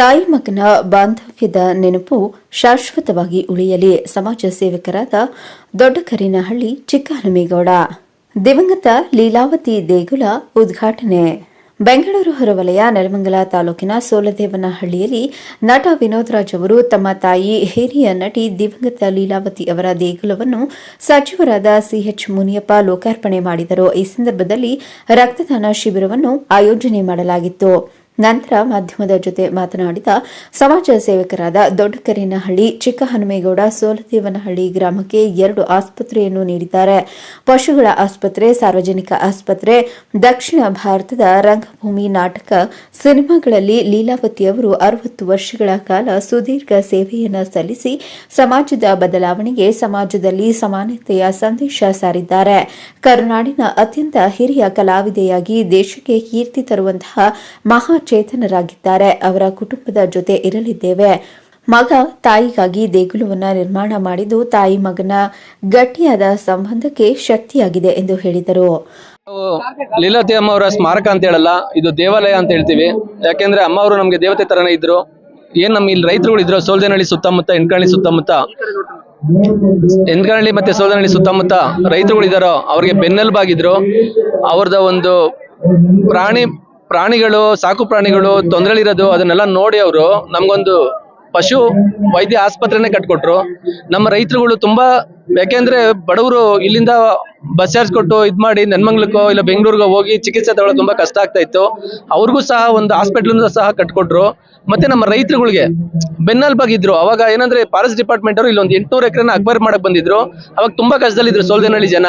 ತಾಯಿ ಮಗನ ಬಾಂಧವ್ಯದ ನೆನಪು ಶಾಶ್ವತವಾಗಿ ಉಳಿಯಲಿ ಸಮಾಜ ಸೇವಕರಾದ ದೊಡ್ಡಕರಿನಹಳ್ಳಿ ಚಿಕ್ಕಹನುಮೇಗೌಡ. ದಿವಂಗತ ಲೀಲಾವತಿ ದೇಗುಲ ಉದ್ಘಾಟನೆ. ಬೆಂಗಳೂರು ಹೊರವಲಯ ನೆಲಮಂಗಲ ತಾಲೂಕಿನ ಸೋಲದೇವನಹಳ್ಳಿಯಲ್ಲಿ ನಟ ವಿನೋದ್ ರಾಜ್ ಅವರು ತಮ್ಮ ತಾಯಿ ಹಿರಿಯ ನಟಿ ದಿವಂಗತ ಲೀಲಾವತಿ ಅವರ ದೇಗುಲವನ್ನು ಸಚಿವರಾದ ಸಿಎಚ್ ಮುನಿಯಪ್ಪ ಲೋಕಾರ್ಪಣೆ ಮಾಡಿದರು. ಈ ಸಂದರ್ಭದಲ್ಲಿ ರಕ್ತದಾನ ಶಿಬಿರವನ್ನು ಆಯೋಜನೆ ಮಾಡಲಾಗಿತ್ತು. ನಂತರ ಮಾಧ್ಯಮದ ಜೊತೆ ಮಾತನಾಡಿದ ಸಮಾಜ ಸೇವಕರಾದ ದೊಡ್ಡಕರೇನಹಳ್ಳಿ, ಚಿಕ್ಕಹನುಮೇಗೌಡ ಸೋಲದೇವನಹಳ್ಳಿ ಗ್ರಾಮಕ್ಕೆ ಎರಡು ಆಸ್ಪತ್ರೆಯನ್ನು ನೀಡಿದ್ದಾರೆ. ಪಶುಗಳ ಆಸ್ಪತ್ರೆ, ಸಾರ್ವಜನಿಕ ಆಸ್ಪತ್ರೆ, ದಕ್ಷಿಣ ಭಾರತದ ರಂಗಭೂಮಿ ನಾಟಕ ಸಿನಿಮಾಗಳಲ್ಲಿ ಲೀಲಾವತಿ ಅವರು ಅರವತ್ತು ವರ್ಷಗಳ ಕಾಲ ಸುದೀರ್ಘ ಸೇವೆಯನ್ನು ಸಲ್ಲಿಸಿ ಸಮಾಜದ ಬದಲಾವಣೆಗೆ ಸಮಾಜದಲ್ಲಿ ಸಮಾನತೆಯ ಸಂದೇಶ ಸಾರಿದ್ದಾರೆ. ಕರುನಾಡಿನ ಅತ್ಯಂತ ಹಿರಿಯ ಕಲಾವಿದೆಯಾಗಿ ದೇಶಕ್ಕೆ ಕೀರ್ತಿ ತರುವಂತಹ ಮಹಾಚೇತನರಾಗಿದ್ದಾರೆ ಅವರ ಕುಟುಂಬದ ಜೊತೆ ಇರಲಿದ್ದೇವೆ. ಮಗ ತಾಯಿಗಾಗಿ ದೇಗುಲವನ್ನ ನಿರ್ಮಾಣ ಮಾಡಿದ್ದು ತಾಯಿ ಮಗನ ಗಟ್ಟಿಯಾದ ಸಂಬಂಧಕ್ಕೆ ಶಕ್ತಿಯಾಗಿದೆ ಎಂದು ಹೇಳಿದರು. ಲೀಲಾತಿ ಲೀಲಾವತಿ ಅಮ್ಮ ಅವರ ಸ್ಮಾರಕ ಅಂತ ಹೇಳಲ್ಲ, ಇದು ದೇವಾಲಯ ಅಂತ ಹೇಳ್ತೀವಿ. ಯಾಕೆಂದ್ರೆ ಅಮ್ಮ ಅವರು ನಮ್ಗೆ ದೇವತೆ ತರನೇ ಇದ್ರು. ಏನ್ ನಮ್ಮ ಇಲ್ಲಿ ರೈತರುಗಳು ಇದ್ರು ಸೋಲ್ದೇನಹಳ್ಳಿ ಸುತ್ತಮುತ್ತ ಎಣ್ಕಳ್ಳಿ ಸುತ್ತಮುತ್ತ? ಎಣ್ಕಳ್ಳಿ ಮತ್ತೆ ಸೋಲ್ದೇನಹಳ್ಳಿ ಸುತ್ತಮುತ್ತ ರೈತರುಗಳಿದಾರೋ ಅವ್ರಿಗೆ ಬೆನ್ನೆಲುಬಾಗಿದ್ರು. ಅವ್ರದ ಒಂದು ಪ್ರಾಣಿ ಪ್ರಾಣಿಗಳು, ಸಾಕು ಪ್ರಾಣಿಗಳು ತೊಂದರೆಲಿರೋದು, ಅದನ್ನೆಲ್ಲ ನೋಡಿ ಅವರು ನಮಗೊಂದು ಪಶು ವೈದ್ಯ ಆಸ್ಪತ್ರೆನೇ ಕಟ್ಕೊಟ್ರು. ನಮ್ಮ ರೈತರುಗಳು ತುಂಬಾ ಯಾಕೆಂದ್ರೆ ಬಡವರು ಇಲ್ಲಿಂದ ಬಸ್ ಚಾರ್ಜ್ ಕೊಟ್ಟು ಇದ್ ಮಾಡಿ ನೆನ್ಮಂಗ್ಲಕ್ಕೋ ಇಲ್ಲ ಬೆಂಗಳೂರಿಗೋ ಹೋಗಿ ಚಿಕಿತ್ಸೆ ತಗೊಳ್ಳೋದು ತುಂಬಾ ಕಷ್ಟ ಆಗ್ತಾ ಇತ್ತು. ಅವ್ರಿಗೂ ಸಹ ಒಂದು ಹಾಸ್ಪಿಟ್ಲ್ ಸಹ ಕಟ್ಕೊಟ್ರು. ಮತ್ತೆ ನಮ್ಮ ರೈತರುಗಳಿಗೆ ಬೆನ್ನಲ್ಬಾಗಿದ್ರು ಅವಾಗ ಏನಂದ್ರೆ ಫಾರೆಸ್ಟ್ ಡಿಪಾರ್ಟ್ಮೆಂಟ್ ಅವರು ಒಂದು ಎಂಟ್ನೂರು ಎಕರೆನ ಅಕ್ಬರ್ ಮಾಡಕ್ ಬಂದಿದ್ರು. ಅವಾಗ ತುಂಬಾ ಕಷ್ಟದಲ್ಲಿದ್ರು ಸೋಲ್ದೇನಹಳ್ಳಿ ಜನ.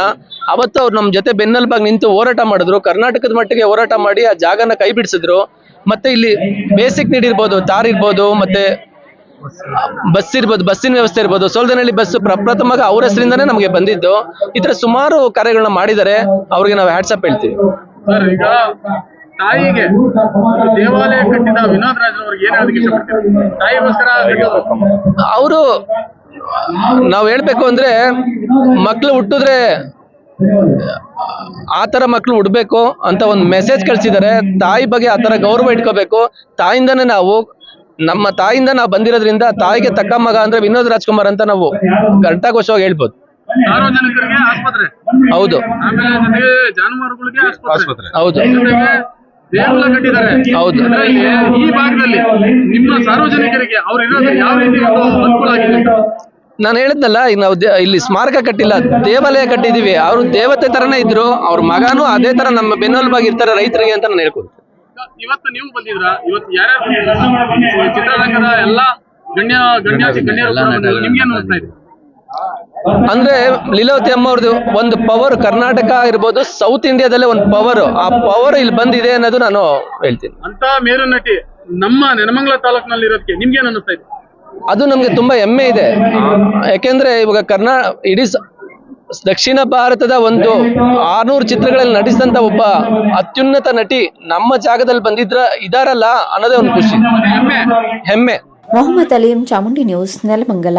ಅವತ್ತು ಅವ್ರು ನಮ್ಮ ಜೊತೆ ಬೆನ್ನಲ್ಬಾಗ್ ನಿಂತು ಹೋರಾಟ ಮಾಡಿದ್ರು. ಕರ್ನಾಟಕದ ಮಟ್ಟಿಗೆ ಹೋರಾಟ ಮಾಡಿ ಆ ಜಾಗನ ಕೈ ಬಿಡಿಸಿದ್ರು. ಮತ್ತೆ ಇಲ್ಲಿ ಬೇಸಿಕ್ ನೀಡ್ ಇರ್ಬೋದು ತಾರ್ ಇರ್ಬೋದು, ಮತ್ತೆ ಬಸ್ ಇರ್ಬೋದು ಬಸ್ಸಿನ ವ್ಯವಸ್ಥೆ ಇರ್ಬೋದು. ಸೋಲ್ದನಹಳ್ಳಿ ಬಸ್ ಪ್ರಪ್ರಥಮವಾಗಿ ಅವ್ರ ಹೆಸರಿಂದಾನೇ ನಮಗೆ ಬಂದಿದ್ದು. ಈ ತರ ಸುಮಾರು ಕಾರ್ಯಗಳನ್ನ ಮಾಡಿದರೆ ಅವ್ರಿಗೆ ನಾವು ಹ್ಯಾಟ್ಸಪ್ ಹೇಳ್ತೀವಿ. ಈಗ ತಾಯಿಗೆ ದೇವಾಲಯ ಕಟ್ಟಿದ ವಿನೋದ್ ರಾಜ್ ಅವ್ರಿಗೆ ಏನ್ ಹೇಳೋದಕ್ಕೆ ಇಷ್ಟಪಡ್ತೀವಿ ತಾಯಿಗೋಸ್ಕರ ಅವರು ನಾವು ಹೇಳ್ಬೇಕು ಅಂದ್ರೆ ಮಕ್ಳು ಹುಟ್ಟಿದ್ರೆ ಆ ತರ ಮಕ್ಳು ಹುಡ್ಬೇಕು ಅಂತ ಒಂದು ಮೆಸೇಜ್ ಕಳ್ಸಿದ್ದಾರೆ. ತಾಯಿ ಬಗ್ಗೆ ಆ ತರ ಗೌರವ ಇಟ್ಕೋಬೇಕು. ತಾಯಿಂದಾನೇ ನಾವು ನಮ್ಮ ತಾಯಿಂದ ನಾವು ಬಂದಿರೋದ್ರಿಂದ ತಾಯಿಗೆ ತಕ್ಕ ಮಗ ಅಂದ್ರೆ ವಿನೋದ್ ರಾಜ್ಕುಮಾರ್ ಅಂತ ನಾವು ಘಂಟಾಘೋಷವಾಗಿ ಹೇಳ್ಬೋದು. ಸಾರ್ವಜನಿಕರಿಗೆ ಆಸ್ಪತ್ರೆ. ಹೌದು. ಆಮೇಲೆ ಜಾನುವಾರುಗಳಿಗೆ ಆಸ್ಪತ್ರೆ. ಹೌದು. ಹೌದು. ಈ ಭಾಗದಲ್ಲಿ ನಿಮ್ಮ ಸಾರ್ವಜನಿಕರಿಗೆ ಅವ್ರು ಇರೋದು ಯಾವ ರೀತಿ ಒಂದು ಅನುಕೂಲ ಆಗಿದೆ? ನಾನು ಹೇಳಿದ್ನಲ್ಲ ಈಗ ನಾವು ದೇ- ಇಲ್ಲಿ ಸ್ಮಾರಕ ಕಟ್ಟಿಲ್ಲ ದೇವಾಲಯ ಕಟ್ಟಿದೀವಿ ಅವರು ದೇವತೆ ತರನೇ ಇದ್ರು ಅವ್ರ ಮಗನೂ ಅದೇ ತರ ನಮ್ಮ ಬೆನ್ನೆಲುಬಾಗಿ ಇರ್ತಾರೆ ರೈತರಿಗೆ ಅಂತ ನಾನು ಹೇಳ್ಕೊಡ್ತೀನಿ. ಇವತ್ತು ನೀವು ಬಂದಿದ್ರ ಇವತ್ತು ಯಾರ್ಯಾರು ಬಂದಿದ್ರ? ಚಿತ್ರರಂಗದ ಎಲ್ಲಾ ಗಣ್ಯ ಗಣ್ಯ ಗಣ್ಯರು. ನಿಮ್ಗೇನ್ ಅನಿಸ್ತಾ ಇದೆ ಅಂದ್ರೆ ಲೀಲಾವತಿ ಅಮ್ಮ ಅವ್ರದ್ದು ಒಂದು ಪವರ್ ಕರ್ನಾಟಕ ಇರ್ಬೋದು ಸೌತ್ ಇಂಡಿಯಾದಲ್ಲೇ ಒಂದು ಪವರ್ ಆ ಪವರ್ ಇಲ್ಲಿ ಬಂದಿದೆ ಅನ್ನೋದು ನಾನು ಹೇಳ್ತೀನಿ. ಅಂತ ಮೇರು ನಟಿ ನಮ್ಮ ನೆನಮಂಗಲ ತಾಲೂಕಿನಲ್ಲಿ ಇರೋದಕ್ಕೆ ನಿಮ್ಗೇನ್ ಅನ್ನಿಸ್ತಾ ಇದೆ? ಅದು ನಮ್ಗೆ ತುಂಬಾ ಹೆಮ್ಮೆ ಇದೆ. ಯಾಕೆಂದ್ರೆ ಇವಾಗ ಕರ್ನಾ ಇಡೀ ದಕ್ಷಿಣ ಭಾರತದ ಒಂದು ಆರ್ನೂರು ಚಿತ್ರಗಳಲ್ಲಿ ನಟಿಸಿದಂತ ಒಬ್ಬ ಅತ್ಯುನ್ನತ ನಟಿ ನಮ್ಮ ಜಾಗದಲ್ಲಿ ಬಂದಿದ್ರ ಇದಾರಲ್ಲ ಅನ್ನೋದೇ ಒಂದು ಖುಷಿ. ಹೆಮ್ಮೆ. ಹೆಮ್ಮೆ. ಮೊಹಮ್ಮದ್ ಅಲೀಂ ಚಾಮುಂಡಿ ನ್ಯೂಸ್ ನೆಲಮಂಗಲ.